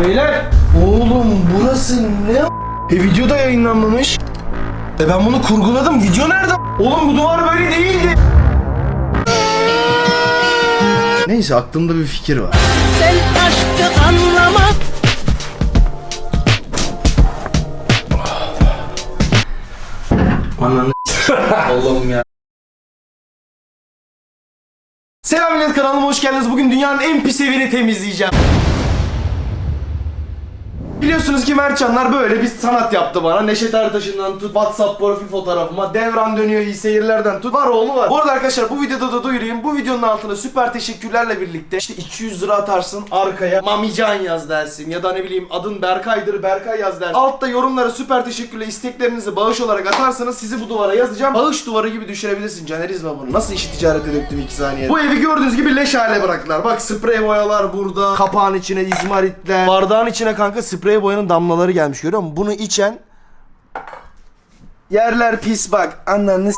Beyler. Oğlum burası ne? E video da yayınlanmamış. E ben bunu kurguladım. Video nerede? Oğlum bu duvar böyle değildi. Neyse aklımda bir fikir var. Sen aşkı anlamaz Ananı Allah'ım ya. Selam millet kanalıma hoş geldiniz. Bugün dünyanın en pis evini temizleyeceğim. Biliyorsunuz ki Mertcanlar böyle bir sanat yaptı bana. Neşet Ertaş'ından tut, WhatsApp profil fotoğrafıma, devran dönüyor iyi seyirlerden tut. Var oğlu var. Bu arada arkadaşlar bu videoda da duyurayım. Bu videonun altına süper teşekkürlerle birlikte işte 200 lira atarsın arkaya Mamican yaz dersin. Ya da ne bileyim adın Berkay'dır Berkay yaz dersin. Altta yorumlara süper teşekkürle isteklerinizi bağış olarak atarsanız sizi bu duvara yazacağım. Bağış duvarı gibi düşürebilirsin. Canerizma bunu. Nasıl işi ticarete döktüm 2 saniyede. Bu evi gördüğünüz gibi leş hale bıraktılar. Bak sprey boyalar burada. Kapağın içine izmaritler. Bardağın içine kanka sprey boyanın damlaları gelmiş görüyor musun? Bunu içen Yerler pis bak. Ananı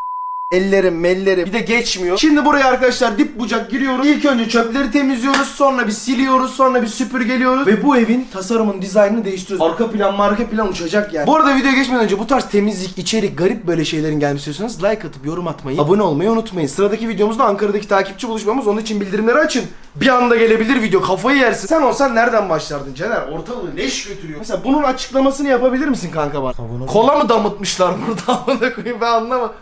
Ellerim, mellerim. Bir de geçmiyor. Şimdi buraya arkadaşlar dip bucak giriyoruz. İlk önce çöpleri temizliyoruz. Sonra bir siliyoruz. Sonra bir süpürgeliyoruz. Ve bu evin tasarımın dizaynını değiştiriyoruz. Arka plan marka plan uçacak yani. Bu arada videoya geçmeden önce bu tarz temizlik, içerik, garip böyle şeylerin gelmesi istiyorsanız like atıp yorum atmayı, abone olmayı unutmayın. Sıradaki videomuzda Ankara'daki takipçi buluşmamız. Onun için bildirimleri açın. Bir anda gelebilir video. Kafayı yersin. Sen olsan nereden başlardın Caner? Ortalığı leş götürüyor. Mesela bunun açıklamasını yapabilir misin kanka bana? Kola mı damıtmışlar burada? Ben anlamadım.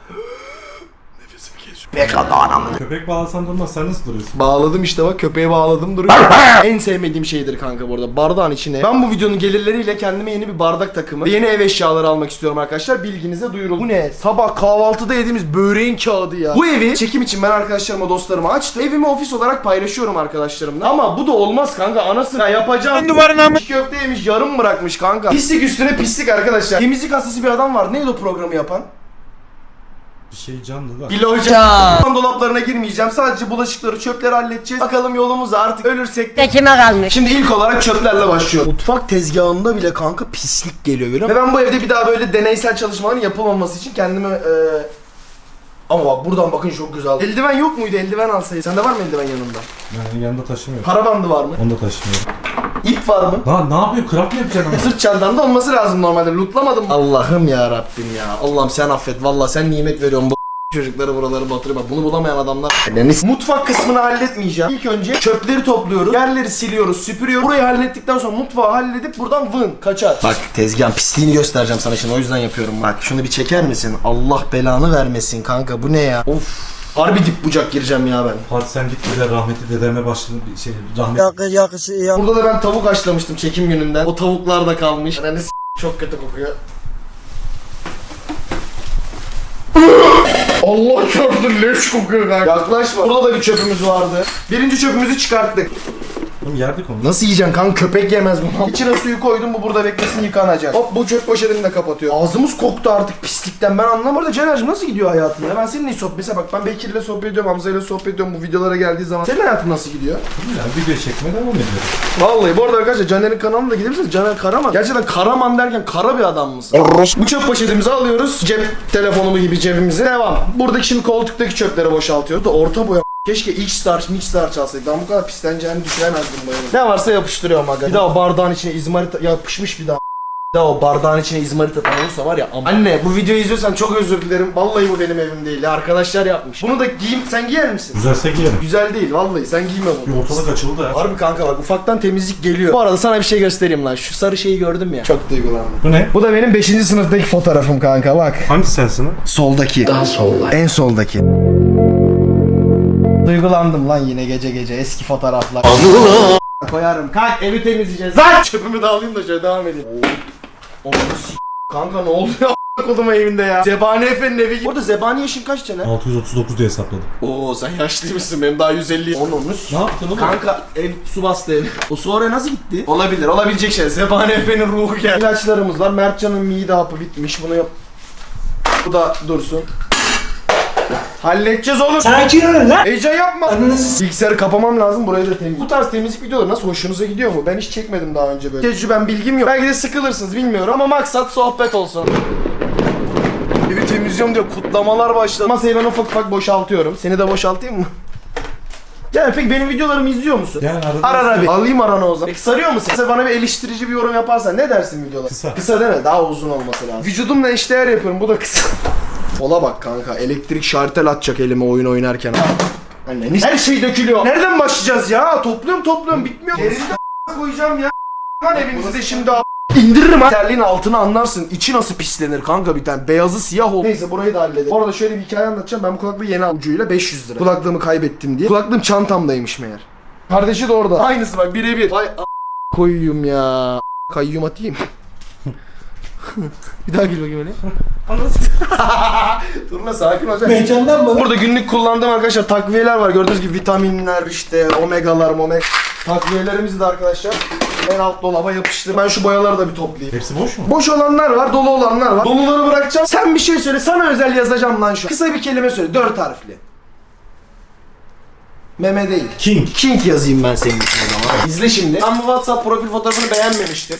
Köpek bağlasan durmaz sen nasıl duruyorsun? Bağladım işte bak köpeğe bağladım duruyor. en sevmediğim şeydir kanka bu arada bardağın içine. Ben bu videonun gelirleriyle kendime yeni bir bardak takımı ve yeni ev eşyaları almak istiyorum arkadaşlar. Bilginize duyuruldu. Bu ne? Sabah kahvaltıda yediğimiz böreğin kağıdı ya. Bu evi çekim için ben arkadaşlarıma dostlarıma açtım. Evimi ofis olarak paylaşıyorum arkadaşlarımla. Ama bu da olmaz kanka anasını ya yapacağım. Duvarına mı? Köfte yemiş yarım bırakmış kanka. Pislik üstüne pislik arkadaşlar. Temizlik hastası bir adam var. Neydi o programı yapan? Bir şey canlı da. Bilo hocam. Dolaplarına girmeyeceğim. Sadece bulaşıkları, çöpleri halledeceğiz. Bakalım yolumuza artık ölürsek de kime kalmış Şimdi ilk olarak çöplerle başlıyor. Mutfak tezgahında bile kanka pislik geliyor musun? Ve ben bu evde bir daha böyle deneysel çalışmaların yapılmaması için kendime eee ama bak buradan bakın çok güzel. Eldiven yok muydu? Eldiven alsaydı. Sende var mı eldiven yanında? Ben yanında taşımıyorum. Para bandı var mı? Onu da taşımıyorum. İp var mı? Lan ne yapıyor? Craft mı yapacaksın ama? Sırt çantanda olması lazım normalde. Lootlamadım. Allah'ım ya Rabbim ya. Allah'ım sen affet. Vallahi sen nimet veriyorsun bu çocukları buraları batırma. Bunu bulamayan adamlar. Mutfak kısmını halletmeyeceğim. İlk önce çöpleri topluyoruz. Yerleri siliyoruz, süpürüyoruz. Burayı hallettikten sonra mutfağı halledip buradan vın kaçar. Bak tezgahın pisliğini göstereceğim sana şimdi. O yüzden yapıyorum. Bak şunu bir çeker misin? Allah belanı vermesin kanka. Bu ne ya? Of. Harbi dip bucak gireceğim ya ben. Hadi sen git bir de rahmetli dedeme başladın bir şey rahmet. Burada da ben tavuk haşlamıştım çekim gününden. O tavuklar da kalmış. Yani s- çok kötü kokuyor. Allah çarptı leş kokuyor kanka. Yaklaşma. Burada da bir çöpümüz vardı. Birinci çöpümüzü çıkarttık. Oğlum yerdik onu. Nasıl yiyeceksin kanka köpek yemez bunu. İçine suyu koydum bu burada beklesin yıkanacak. Hop bu çöp poşetini de kapatıyor. Ağzımız koktu artık pislikten ben anlamadım. Caner'cim nasıl gidiyor hayatın ya? Ben seninle sohbet mesela bak ben Bekir'le sohbet ediyorum, Hamza'yla sohbet ediyorum bu videolara geldiği zaman. Senin hayatın nasıl gidiyor? Yani video çekmeye devam ediyoruz. Vallahi bu arada arkadaşlar Caner'in kanalına da gidebilirsiniz. Caner Karaman. Gerçekten Karaman derken kara bir adam mısın? Bu çöp poşetimizi alıyoruz. Cep telefonumu gibi cebimize. Devam. Buradaki şimdi koltuktaki çöpleri boşaltıyoruz. Da orta boya Keşke X star, mix star çalsaydık. Ben bu kadar pisleneceğini düşünemezdim evin. Ne varsa yapıştırıyorum aga. Bir daha o bardağın içine izmarit yapışmış bir daha. Bir daha o bardağın içine izmarit atan olursa var ya am- Anne bu videoyu izliyorsan çok özür dilerim. Vallahi bu benim evim değil. Arkadaşlar yapmış. Bunu da giyim sen giyer misin? Güzelse giyelim. Güzel değil vallahi sen giyme bunu. Bir ortalık açıldı ya. Harbi kanka bak ufaktan temizlik geliyor. Bu arada sana bir şey göstereyim lan. Şu sarı şeyi gördüm ya. Çok duygulandım. Bu ne? Bu da benim 5. sınıftaki fotoğrafım kanka bak. Hangi sensin? Soldaki. Daha solda. En soldaki. Duygulandım lan yine gece gece eski fotoğraflar. Koyarım. Kalk evi temizleyeceğiz. Lan çöpümü de alayım da şöyle devam edeyim. Oo. Kanka ne oldu ya koduma evinde ya. Zebani Efe'nin evi. Burada Zebani yaşın kaç sene? 639 diye hesapladım. Oo sen yaşlıymışsın benim daha 150. Onu onu Ne yaptın oğlum? Kanka ev su bastı ev. O su oraya nasıl gitti? Olabilir. Olabilecek şey. Zebani Efe'nin ruhu geldi. İlaçlarımız var. Mertcan'ın mide hapı bitmiş. Bunu yap. Bu da dursun. Halledeceğiz oğlum. Sakin ol lan Heyecan yapma. Bilgisayarı kapamam lazım. Burayı da temiz. Bu tarz temizlik videoları nasıl hoşunuza gidiyor mu? Ben hiç çekmedim daha önce böyle. Tecrübem, bilgim yok. Belki de sıkılırsınız bilmiyorum ama maksat sohbet olsun. Evi temizliyorum diyor. Kutlamalar başladı. Masayı ben ufak ufak boşaltıyorum. Seni de boşaltayım mı? Yani peki benim videolarımı izliyor musun? Yani arada Ara ara bir. Alayım aranı o zaman. Peki sarıyor musun? Mesela bana bir eleştirici bir yorum yaparsan ne dersin videoda? Kısa. Kısa mi? Daha uzun olması lazım. Vücudumla eşdeğer yapıyorum. Bu da kısa. Ola bak kanka. Elektrik şartel atacak elime oyun oynarken. Anne her şey dökülüyor. Nereden başlayacağız ya? Topluyorum topluyorum bitmiyor. Gerini de koyacağım ya. Lan evinizi de şimdi a- İndiririm ha. Terliğin altını anlarsın. İçi nasıl pislenir kanka bir tane. Beyazı siyah ol. Neyse burayı da halledelim. Bu arada şöyle bir hikaye anlatacağım. Ben bu kulaklığı yeni aldım. ucuyla 500 lira. Kulaklığımı kaybettim diye. Kulaklığım çantamdaymış meğer. Kardeşi de orada. Aynısı bak birebir. Vay a- koyuyum ya. Kayyum atayım. bir daha gül bakayım öyle. Dur lan sakin ol. Heyecandan mı? Burada günlük kullandığım arkadaşlar takviyeler var. Gördüğünüz gibi vitaminler işte omegalar omega. Takviyelerimizi de arkadaşlar en alt dolaba yapıştır. Ben şu boyaları da bir toplayayım. Hepsi boş mu? Boş olanlar var, dolu olanlar var. Doluları bırakacağım. Sen bir şey söyle. Sana özel yazacağım lan şu. Kısa bir kelime söyle. Dört harfli. Meme değil. King. King yazayım ben senin için o zaman. İzle şimdi. Ben bu WhatsApp profil fotoğrafını beğenmemiştim.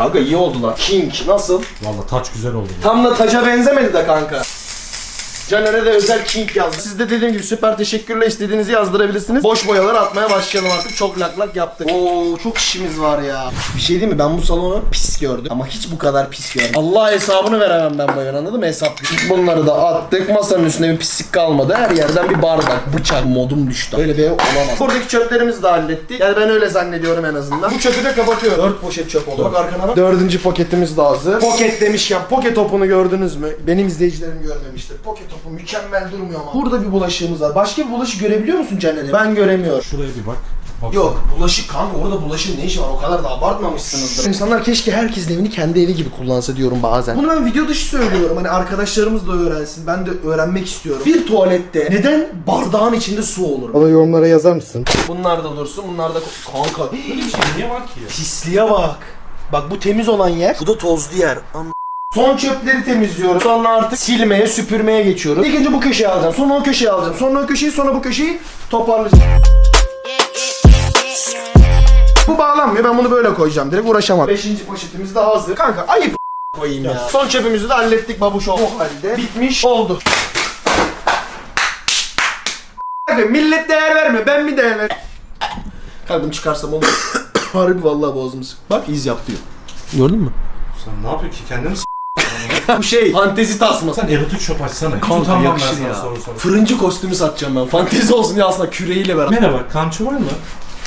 Kanka iyi oldu lan. King nasıl? Valla taç güzel oldu. Tam da taca benzemedi de kanka. Caner'e de özel king yazdı. Siz de dediğim gibi süper teşekkürle istediğinizi yazdırabilirsiniz. Boş boyaları atmaya başlayalım artık. Çok lak lak yaptık. Oo çok işimiz var ya. Bir şey değil mi? Ben bu salonu pis gördüm. Ama hiç bu kadar pis görmedim. Allah hesabını veremem ben bu evin anladın mı? Hesap. Bunları da attık. Masanın üstünde bir pislik kalmadı. Her yerden bir bardak, bıçak, modum düştü. Böyle bir ev olamaz. Buradaki çöplerimizi de hallettik. Yani ben öyle zannediyorum en azından. Bu çöpü de kapatıyorum. Dört poşet çöp oldu. Bak arkana bak. Dördüncü paketimiz de hazır. Poket demişken poket topunu gördünüz mü? Benim izleyicilerim görmemiştir. Poket topu mükemmel durmuyor ama. Burada bir bulaşığımız var. Başka bir bulaşık görebiliyor musun Caner'im? Ben göremiyorum. Şuraya bir bak. Bak. Yok bulaşık kanka orada bulaşığın ne işi var o kadar da abartmamışsınızdır. İnsanlar keşke herkesin evini kendi evi gibi kullansa diyorum bazen. Bunu ben video dışı söylüyorum hani arkadaşlarımız da öğrensin ben de öğrenmek istiyorum. Bir tuvalette neden bardağın içinde su olur? Bana yorumlara yazar mısın? Bunlar da dursun bunlar da kanka Böyle bir şey niye var ki ya? pisliğe bak. Bak bu temiz olan yer bu da tozlu yer. An- Son çöpleri temizliyoruz. Sonra artık silmeye, süpürmeye geçiyoruz. İlk önce bu köşeyi alacağım. Sonra o köşeyi alacağım. Sonra o köşeyi, sonra bu köşeyi toparlayacağım. Bu bağlanmıyor. Ben bunu böyle koyacağım. Direkt uğraşamam. Beşinci poşetimiz de hazır. Kanka ayıp koyayım ya. Son çöpümüzü de hallettik babuş o halde. Bitmiş oldu. Kanka millet değer vermiyor. Ben mi değer ver? Kalbim çıkarsam olur. Harbi vallahi boğazımı sık. Bak iz yap diyor. Gördün mü? Sen ne yapıyorsun ki? Kendini s***? Bu şey fantezi tasması. Sen erotik shop açsana. Hiç Kanka utanmam ben yakışır sana ya. soru soru. Fırıncı kostümü satacağım ben. Fantezi olsun diye aslında küreğiyle beraber. Merhaba, kamçı var mı?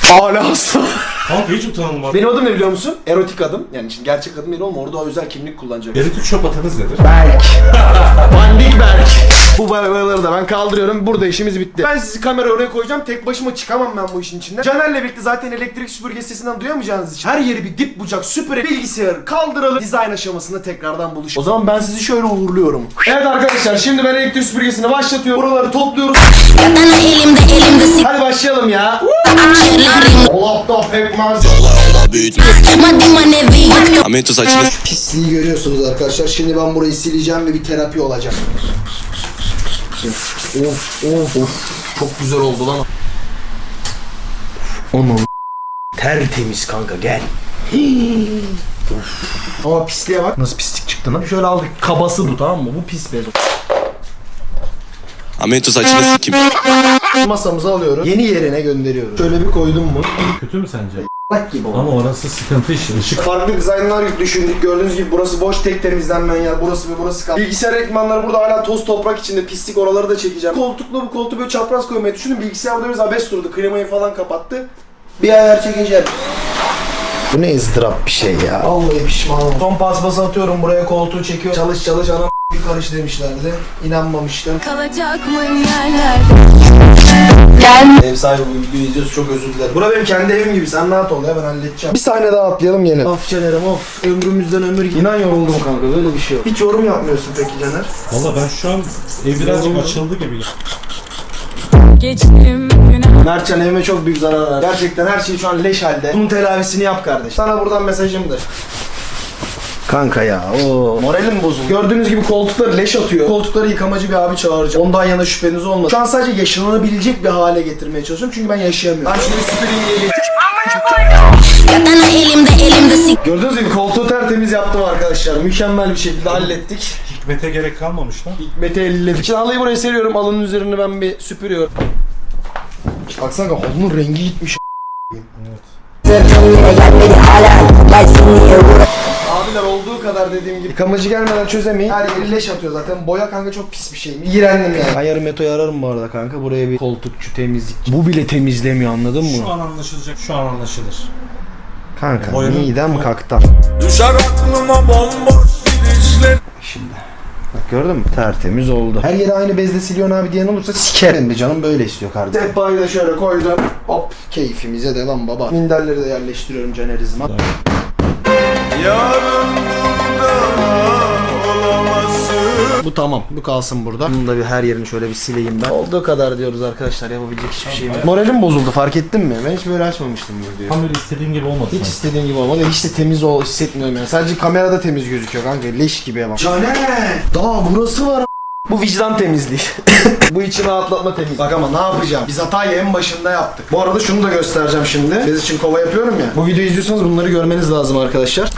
Hala asla. Kanka hiç utanılmaz. Benim adım ne biliyor musun? Erotik adım. Yani şimdi gerçek adım değil oğlum. Orada özel kimlik kullanacak. Erotik shop atınız nedir? Berk. Bandik Berk. Bu boyaları da ben kaldırıyorum. Burada işimiz bitti. Ben sizi kamera oraya koyacağım. Tek başıma çıkamam ben bu işin içinden. Caner'le birlikte zaten elektrik süpürge sesinden duyamayacağınız için her yeri bir dip bucak süpüre bilgisayarı kaldıralım. Dizayn aşamasında tekrardan buluşalım. O zaman ben sizi şöyle uğurluyorum. Evet arkadaşlar şimdi ben elektrik süpürgesini başlatıyorum. Buraları topluyoruz. Katana elimde elimde Hadi başlayalım ya. Dolapta pekmez. Pisliği görüyorsunuz arkadaşlar. Şimdi ben burayı sileceğim ve bir terapi olacak. Of of of. Çok güzel oldu lan. Onun tertemiz kanka gel. Of. Ama pisliğe bak. Nasıl pislik çıktı lan? Şöyle aldık. Kabası bu tamam mı? Bu pis bez. Ahmet saçını sikim. Masamızı alıyoruz. Yeni yerine gönderiyoruz. Şöyle bir koydum mu? Kötü mü sence? Bak gibi oldu. Ama orası sıkıntı işi. Işık Farklı dizaynlar düşündük. Gördüğünüz gibi burası boş tek temizlenmeyen yer. Burası ve burası kaldı. Bilgisayar ekranları burada hala toz toprak içinde. Pislik oraları da çekeceğim. Koltukla bu koltuğu böyle çapraz koymayı düşünün. Bilgisayar burada biraz abes durdu. Klimayı falan kapattı. Bir ayar çekeceğim. Bu ne ızdırap bir şey ya. Vallahi pişman oldum. Son paspası atıyorum buraya koltuğu çekiyor. Çalış çalış anam bir karış demişlerdi. İnanmamıştım. Kalacak mıyım yerler Ev sahibi bu videoyu izliyorsa çok özür dilerim. Bura benim kendi evim gibi. Sen rahat ol ya ben halledeceğim. Bir sahne daha atlayalım gene. Of Caner'im of. Ömrümüzden ömür gibi. İnan yoruldum kanka böyle bir şey yok. Hiç yorum yapmıyorsun peki Caner. Valla ben şu an ev birazcık açıldı gibi. Geçtim günah Mertcan evime çok büyük zarar verdi. Gerçekten her şey şu an leş halde. Bunun telavisini yap kardeş. Sana buradan mesajımdır. Kanka ya o moralim bozuldu. Gördüğünüz gibi koltukları leş atıyor. Koltukları yıkamacı bir abi çağıracağım. Ondan yana şüpheniz olmasın. Şu an sadece yaşanabilecek bir hale getirmeye çalışıyorum çünkü ben yaşayamıyorum. Ben şimdi süpürgeyi. Katana elimde elimde sik Gördüğünüz gibi koltuğu tertemiz yaptım arkadaşlar. Mükemmel bir şekilde hallettik. Hikmete gerek kalmamış lan. Hikmet'i elledik. Şimdi halıyı buraya seriyorum. Alının üzerini ben bir süpürüyorum. Baksana halının rengi gitmiş. Abiler olduğu kadar dediğim gibi yıkamacı gelmeden çözemeyin. Her yeri leş atıyor zaten. Boya kanka çok pis bir şey. İğrendim yani. Ben yarın Meto'yu ararım bu arada kanka. Buraya bir koltukçu temizlikçi. Bu bile temizlemiyor anladın mı? Şu an anlaşılacak. Şu an anlaşılır. Kanka Boyanın- midem kalktı. Düşer aklıma bomboş gidişler Şimdi. Bak gördün mü? Tertemiz oldu. Her yeri aynı bezle siliyorsun abi diyen olursa sikerim be canım böyle istiyor kardeşim. Sehpayı da şöyle koydum. Hop keyfimize devam baba. Minderleri de yerleştiriyorum canerizma. Olamazsın Bu tamam. Bu kalsın burada. Bunu da bir her yerini şöyle bir sileyim ben. Olduğu kadar diyoruz arkadaşlar. Yapabilecek hiçbir şeyim yok. Moralim bozuldu fark ettin mi? Ben hiç böyle açmamıştım bu videoyu. Tam böyle istediğim gibi olmadı. Hiç sanki. istediğim gibi olmadı. Hiç de temiz ol hissetmiyorum yani. Sadece kamerada temiz gözüküyor kanka. Leş gibi ama. Caner! Daha burası var bu vicdan temizliği. bu içi rahatlatma temizliği. Bak ama ne yapacağım? Biz hatayı en başında yaptık. Bu arada şunu da göstereceğim şimdi. Biz için kova yapıyorum ya. Bu videoyu izliyorsanız bunları görmeniz lazım arkadaşlar.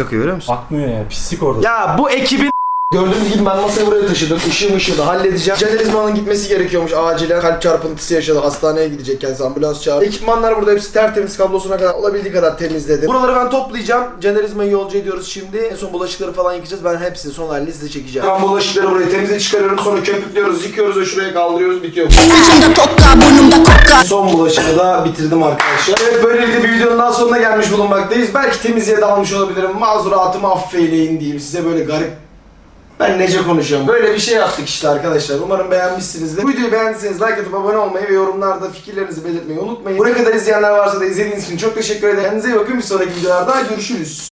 Akıyor görüyor musun? Akmıyor ya. Pislik orada. Ya bu ekibin Gördüğünüz gibi ben masayı buraya taşıdım. Işığı mışığı da halledeceğim. Canerizmanın gitmesi gerekiyormuş acilen. Kalp çarpıntısı yaşadı. Hastaneye gidecek kendisi ambulans çağırdı. Ekipmanlar burada hepsi tertemiz kablosuna kadar olabildiği kadar temizledim. Buraları ben toplayacağım. Canerizmayı yolcu ediyoruz şimdi. En son bulaşıkları falan yıkayacağız. Ben hepsini son halini size çekeceğim. Ben bulaşıkları buraya temize çıkarıyorum. Sonra köpüklüyoruz, yıkıyoruz ve şuraya kaldırıyoruz. Bitiyor. Saçımda tokka burnumda kokka Son bulaşığı da bitirdim arkadaşlar. Evet böylelikle bir videonun daha sonuna gelmiş bulunmaktayız. Belki temizliğe dalmış olabilirim. Mazuratımı affeyleyin diyeyim size böyle garip ben nece konuşuyorum. Böyle bir şey yaptık işte arkadaşlar. Umarım beğenmişsinizdir. Bu videoyu beğendiyseniz like atıp abone olmayı ve yorumlarda fikirlerinizi belirtmeyi unutmayın. Buraya kadar izleyenler varsa da izlediğiniz için çok teşekkür ederim. Kendinize iyi bakın. Bir sonraki videolarda görüşürüz.